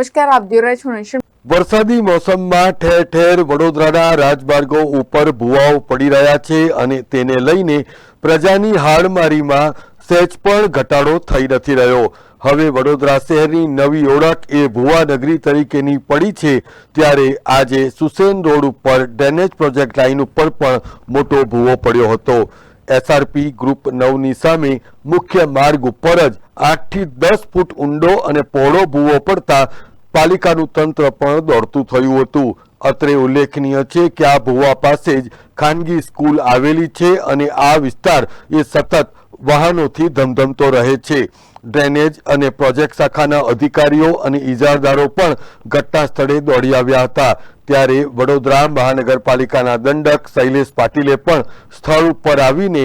નમસ્કાર, આપ જોઈ રહ્યા છો નેશન વરસાદી મોસમમાં ઠેર ઠેર વડોદરાના રાજમાર્ગો ઉપર ભૂવાઓ પડી રહ્યા છે અને તેને લઈને પ્રજાની હાડમારીમાં સહેજ પણ ઘટાડો થઈ નથી રહ્યો. હવે વડોદરા શહેરની નવી ઓળખ એ ભુવા નગરી તરીકેની પડી છે. ત્યારે આજે સુસેન રોડ ઉપર ડ્રેનેજ પ્રોજેક્ટ લાઇન ઉપર પણ મોટો ભૂવો પડ્યો હતો. એસઆરપી ગ્રુપ નવની સામે મુખ્ય માર્ગ ઉપર જ આઠથી દસ ફૂટ ઊંડો અને પહોળો ભૂવો પડતા પાલિકાનું તંત્ર પણ દોડતું થયું હતું. અત્રે ઉલ્લેખનીય છે કે આ ભુવા પાસે જ ખાનગી સ્કૂલ આવેલી છે અને આ વિસ્તાર એ સતત વાહનોથી ધમધમતો રહે છે. ડ્રેનેજ અને પ્રોજેક્ટ શાખાના અધિકારીઓ અને ઇજારદારો પણ ઘટના સ્થળે દોડી આવ્યા હતા. ત્યારે વડોદરા મહાનગરપાલિકાના દંડક શૈલેષ પાટીલે પણ સ્થળ ઉપર આવીને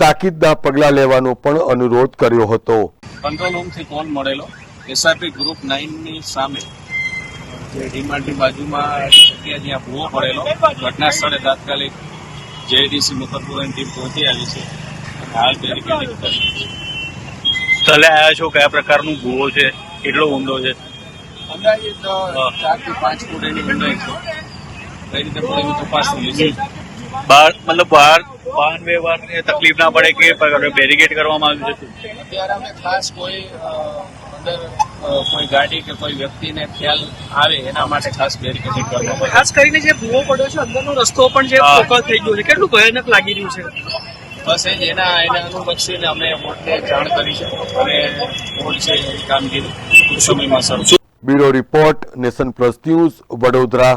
તાકીદના પગલાં લેવાનો પણ અનુરોધ કર્યો હતો. કંટ્રોલ રૂમથી ફોન મળેલો. એસઆરપી ગ્રુપ નાઇનની સામે જે ડીમાર્ટની બાજુમાં જગ્યા જ્યાં ભૂવો પડેલો ઘટના સ્થળે તાત્કાલિક જેડીસી મુકરપુરાની ટીમ પહોંચી આવી છે. હાલ બેરિકેડિંગ કરી સ્થળે આવ્યા છો? કયા પ્રકારનું ભૂવો છે? કેટલો ઊંડો છે? અંદાજિત ચારથી પાંચ ફૂટ એની ઊંડાઈ છે. કઈ રીતે તપાસ થઈ છે બહાર મતલબ બહાર વાહન વ્યવહારને તકલીફ ના પડે કે બેરિકેડ કરવામાં આવ્યું છે? અત્યારે અમે ખાસ કોઈ અંદર કોઈ ગાડી કે કોઈ વ્યક્તિને ખ્યાલ આવે એના માટે ખાસ બેરિકેડિંગ કરવામાં ખાસ કરીને જે ભૂવો પડ્યો છે અંદરનો રસ્તો પણ જે. ફોકલ થઈ ગયો છે કેટલું ભયાનક લાગી રહ્યું છે? બસ એ જ એના એના અનુલક્ષીને અમે બોર્ડને જાણ કરી છે અને બોર્ડ છે કામગીરી. ટૂંક સમયમાં શરૂ bureau report nation plus news Vadodara.